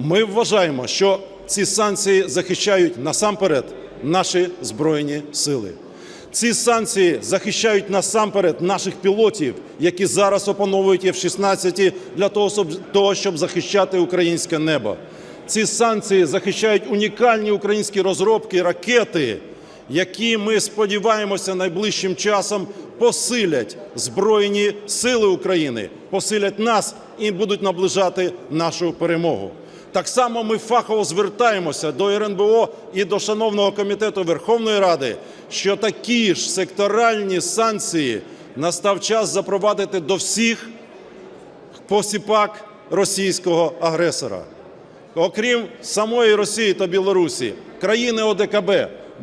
Ми вважаємо, що ці санкції захищають насамперед наші збройні сили. Ці санкції захищають насамперед наших пілотів, які зараз опановують F-16 для того, щоб- захищати українське небо. Ці санкції захищають унікальні українські розробки ракети, які ми сподіваємося найближчим часом посилять збройні сили України, посилять нас і будуть наближати нашу перемогу. Так само ми фахово звертаємося до РНБО і до шановного комітету Верховної Ради, що такі ж секторальні санкції настав час запровадити до всіх посіпак російського агресора. Окрім самої Росії та Білорусі, країни ОДКБ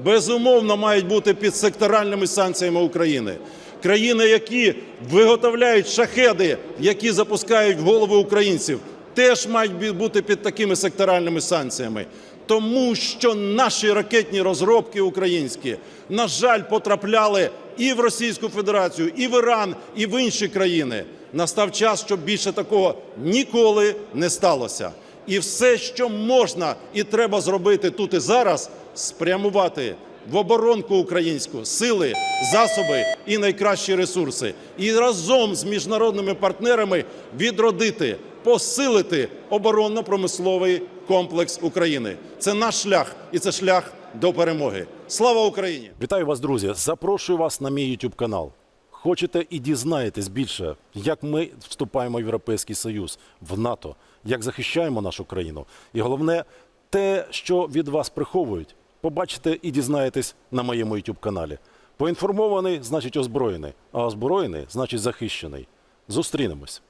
безумовно мають бути під секторальними санкціями України. Країни, які виготовляють шахеди, які запускають в голови українців, теж мають бути під такими секторальними санкціями. Тому що наші ракетні розробки українські, на жаль, потрапляли і в Російську Федерацію, і в Іран, і в інші країни. Настав час, щоб більше такого ніколи не сталося. І все, що можна і треба зробити тут і зараз, спрямувати в оборонку українську сили, засоби і найкращі ресурси, і разом з міжнародними партнерами відродити, посилити оборонно-промисловий комплекс України. Це наш шлях, і це шлях до перемоги. Слава Україні! Вітаю вас, друзі! Запрошую вас на мій YouTube канал. Хочете і дізнаєтесь більше, як ми вступаємо в Європейський Союз, в НАТО, як захищаємо нашу країну. І головне, те, що від вас приховують, побачите і дізнаєтесь на моєму YouTube каналі. Поінформований значить озброєний, а озброєний значить захищений. Зустрінемось.